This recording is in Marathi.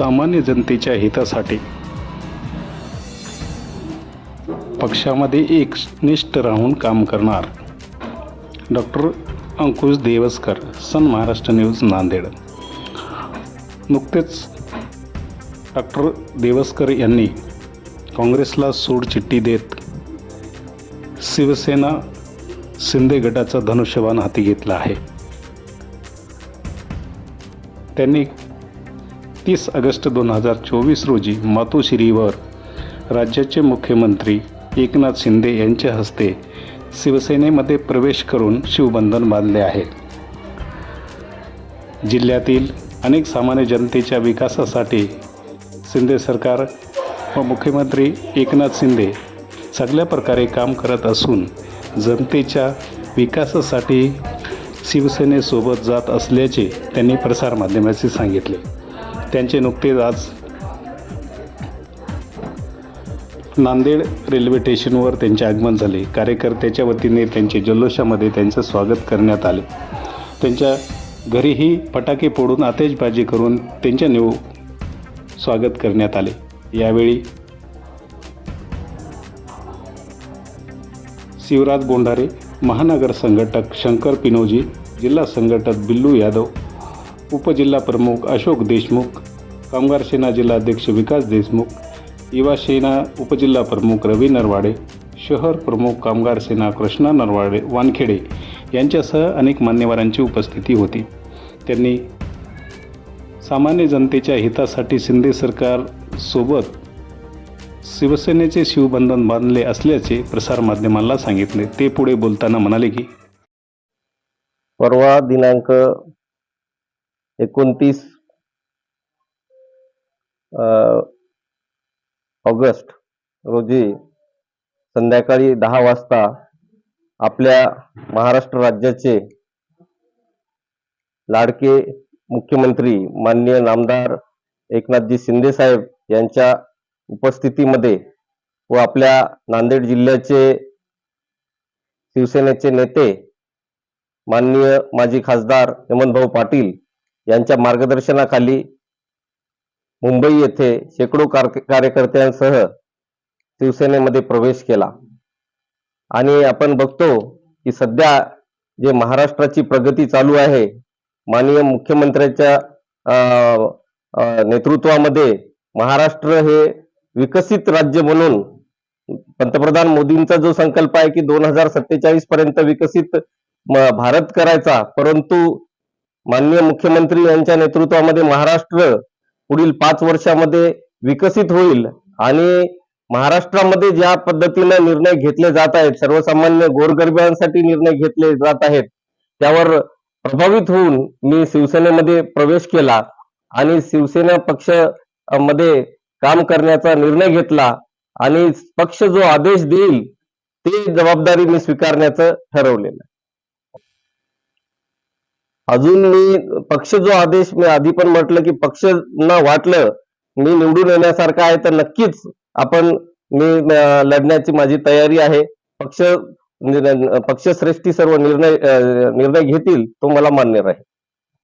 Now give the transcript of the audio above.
सामान्य जनतेच्या हितासाठी. पक्षामध्ये एक निष्ठ राहून काम करणार. Doctor Ankush Devaskar Sun Maharashtra news Nanded. नुकतेच डॉक्टर देवसकर यांनी काँग्रेसला सोडचिठ्ठी देत शिवसेना शिंदे गटाचा धनुष्यबाण हाती घेतला आहे. त्यांनी तीस ऑगस्ट दोन हजार चोवीस रोजी मातोश्रीवर राज्याचे मुख्यमंत्री एकनाथ शिंदे यांच्या हस्ते शिवसेनेमध्ये प्रवेश करून शिवबंधन बांधले आहे. जिल्ह्यातील अनेक सामान्य जनतेच्या विकासासाठी शिंदे सरकार व मुख्यमंत्री एकनाथ शिंदे सगळ्या प्रकारे काम करत असून जनतेच्या विकासासाठी शिवसेनेसोबत जात असल्याचे त्यांनी प्रसारमाध्यमाशी सांगितले. त्यांचे नुकतेच आज नांदेड रेल्वे स्टेशनवर त्यांचे आगमन झाले. कार्यकर्त्याच्या वतीने त्यांचे जल्लोषामध्ये त्यांचं स्वागत करण्यात आले. त्यांच्या घरीही फटाके फोडून आतेशबाजी करून त्यांच्या नेऊ स्वागत करण्यात आले. यावेळी शिवराज बोंढारे महानगर संघटक शंकर पिनोजी जिल्हा संघटक बिल्लू यादव उपजिल्हा प्रमुख अशोक देशमुख कामगार सेना जिल्हाध्यक्ष विकास देशमुख युवा सेना उपजिल्हा प्रमुख रवी नरवाडे शहर प्रमुख कामगार सेना कृष्णा नरवाडे वानखेडे यांच्यासह अनेक मान्यवरांची उपस्थिती होती. त्यांनी सामान्य जनतेच्या हितासाठी शिंदे सरकार सोबत शिवसेनेचे शिवबंधन बांधले असल्याचे प्रसारमाध्यमांना सांगितले. ते पुढे बोलताना म्हणाले की परवा दिनांक एकोणतीस ऑगस्ट रोजी संध्याकाळी दहा वाजता आपल्या महाराष्ट्र राज्याचे लाडके मुख्यमंत्री माननीय नामदार एकनाथजी शिंदे साहेब यांच्या उपस्थितीमध्ये व आपल्या नांदेड जिल्ह्याचे शिवसेनेचे नेते माननीय माजी खासदार हेमंतभाऊ पाटील यांच्या मार्गदर्शनाखाली मुंबई येथे शेकडो कार्यकर्त्यांसह शिवसेनेमध्ये प्रवेश केला. आणि आपण बघतो की सध्या जे महाराष्ट्राची प्रगती चालू आहे माननीय मुख्यमंत्र्यांच्या अं, नेतृत्वामध्ये महाराष्ट्र हे विकसित राज्य म्हणून पंतप्रधान मोदींचा जो संकल्प आहे की दोन हजार सत्तेचाळीस पर्यंत विकसित भारत करायचा परंतु माननीय मुख्यमंत्री यांच्या नेतृत्वामध्ये महाराष्ट्र पुढील पाच वर्षामध्ये विकसित होईल आणि महाराष्ट्रामध्ये ज्या पद्धतीने निर्णय घेतले जात आहेत सर्वसामान्य गोरगरिबांसाठी निर्णय घेतले जात आहेत त्यावर प्रभावित होऊन मी शिवसेनेमध्ये प्रवेश केला आणि शिवसेना पक्षमध्ये काम करण्याचा निर्णय घेतला आणि पक्ष जो आदेश देईल ते जबाबदारी मी स्वीकारण्याचं ठरवलेलं आहे. अजून मी पक्ष जो आदेश मी आधी पण म्हटलं की पक्ष न वाटलं मी निवडून येण्यासारखं आहे तर नक्कीच आपण मी लढण्याची माझी तयारी आहे. पक्ष पक्षश्रेष्ठी सर्व निर्णय निर्णय घेतील तो मला मान्य राहील.